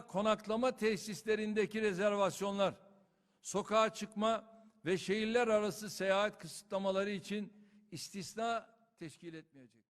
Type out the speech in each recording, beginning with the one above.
konaklama tesislerindeki rezervasyonlar, sokağa çıkma ve şehirler arası seyahat kısıtlamaları için istisna teşkil etmeyecek.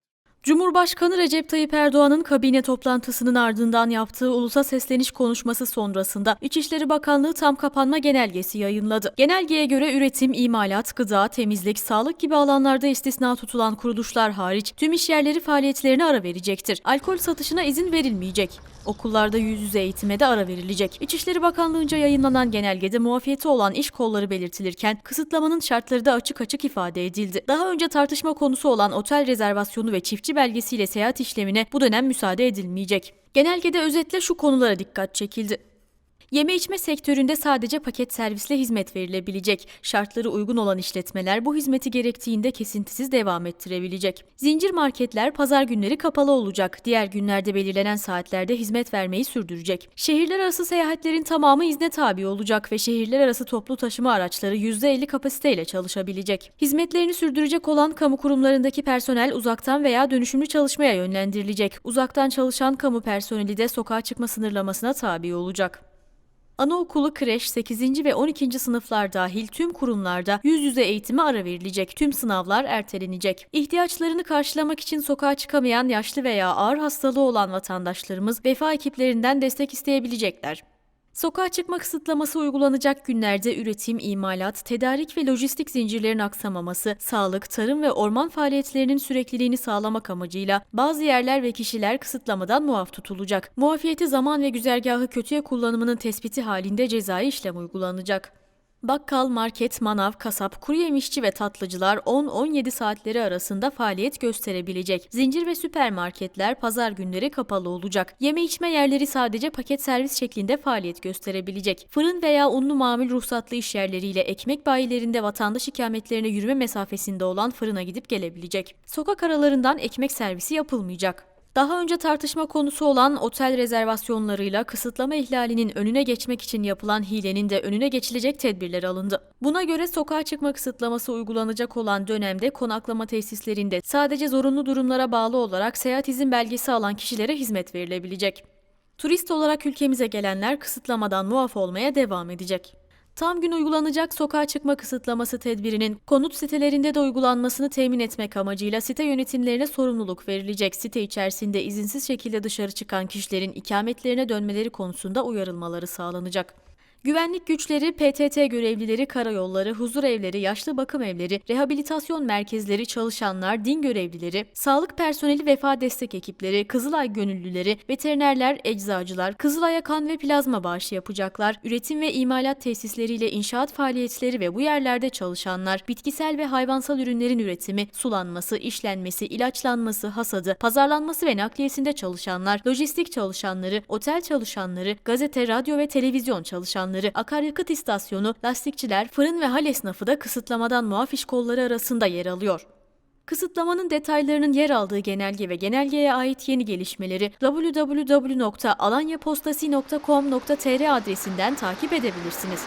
Cumhurbaşkanı Recep Tayyip Erdoğan'ın kabine toplantısının ardından yaptığı ulusa sesleniş konuşması sonrasında İçişleri Bakanlığı tam kapanma genelgesi yayınladı. Genelgeye göre üretim, imalat, gıda, temizlik, sağlık gibi alanlarda istisna tutulan kuruluşlar hariç tüm iş yerleri faaliyetlerine ara verecektir. Alkol satışına izin verilmeyecek. Okullarda yüz yüze eğitime de ara verilecek. İçişleri Bakanlığı'nca yayınlanan genelgede muafiyeti olan iş kolları belirtilirken kısıtlamanın şartları da açık açık ifade edildi. Daha önce tartışma konusu olan otel rezervasyonu ve çiftçi belgesiyle seyahat işlemine bu dönem müsaade edilmeyecek. Genelgede özetle şu konulara dikkat çekildi. Yeme içme sektöründe sadece paket servisle hizmet verilebilecek. Şartları uygun olan işletmeler bu hizmeti gerektiğinde kesintisiz devam ettirebilecek. Zincir marketler pazar günleri kapalı olacak. Diğer günlerde belirlenen saatlerde hizmet vermeyi sürdürecek. Şehirler arası seyahatlerin tamamı izne tabi olacak ve şehirler arası toplu taşıma araçları %50 kapasiteyle çalışabilecek. Hizmetlerini sürdürecek olan kamu kurumlarındaki personel uzaktan veya dönüşümlü çalışmaya yönlendirilecek. Uzaktan çalışan kamu personeli de sokağa çıkma sınırlamasına tabi olacak. Anaokulu, kreş, 8. ve 12. sınıflar dahil tüm kurumlarda yüz yüze eğitime ara verilecek. Tüm sınavlar ertelenecek. İhtiyaçlarını karşılamak için sokağa çıkamayan yaşlı veya ağır hastalığı olan vatandaşlarımız vefa ekiplerinden destek isteyebilecekler. Sokağa çıkma kısıtlaması uygulanacak günlerde üretim, imalat, tedarik ve lojistik zincirlerin aksamaması, sağlık, tarım ve orman faaliyetlerinin sürekliliğini sağlamak amacıyla bazı yerler ve kişiler kısıtlamadan muaf tutulacak. Muafiyeti zaman ve güzergahı kötüye kullanımının tespiti halinde cezai işlem uygulanacak. Bakkal, market, manav, kasap, kuru yemişçi ve tatlıcılar 10-17 saatleri arasında faaliyet gösterebilecek. Zincir ve süpermarketler pazar günleri kapalı olacak. Yeme içme yerleri sadece paket servis şeklinde faaliyet gösterebilecek. Fırın veya unlu mamul ruhsatlı iş yerleriyle ekmek bayilerinde vatandaş ikametlerine yürüme mesafesinde olan fırına gidip gelebilecek. Sokak aralarından ekmek servisi yapılmayacak. Daha önce tartışma konusu olan otel rezervasyonlarıyla kısıtlama ihlalinin önüne geçmek için yapılan hilenin de önüne geçilecek tedbirler alındı. Buna göre sokağa çıkma kısıtlaması uygulanacak olan dönemde konaklama tesislerinde sadece zorunlu durumlara bağlı olarak seyahat izin belgesi alan kişilere hizmet verilebilecek. Turist olarak ülkemize gelenler kısıtlamadan muaf olmaya devam edecek. Tam gün uygulanacak sokağa çıkma kısıtlaması tedbirinin konut sitelerinde de uygulanmasını temin etmek amacıyla site yönetimlerine sorumluluk verilecek. Site içerisinde izinsiz şekilde dışarı çıkan kişilerin ikametlerine dönmeleri konusunda uyarılmaları sağlanacak. Güvenlik güçleri, PTT görevlileri, karayolları, huzur evleri, yaşlı bakım evleri, rehabilitasyon merkezleri, çalışanlar, din görevlileri, sağlık personeli, vefa destek ekipleri, Kızılay gönüllüleri, veterinerler, eczacılar, Kızılay'a kan ve plazma bağışı yapacaklar, üretim ve imalat tesisleriyle inşaat faaliyetleri ve bu yerlerde çalışanlar, bitkisel ve hayvansal ürünlerin üretimi, sulanması, işlenmesi, ilaçlanması, hasadı, pazarlanması ve nakliyesinde çalışanlar, lojistik çalışanları, otel çalışanları, gazete, radyo ve televizyon çalışanları, akaryakıt istasyonu, lastikçiler, fırın ve hal esnafı da kısıtlamadan muaf iş kolları arasında yer alıyor. Kısıtlamanın detaylarının yer aldığı genelge ve genelgeye ait yeni gelişmeleri www.alanyapostasi.com.tr adresinden takip edebilirsiniz.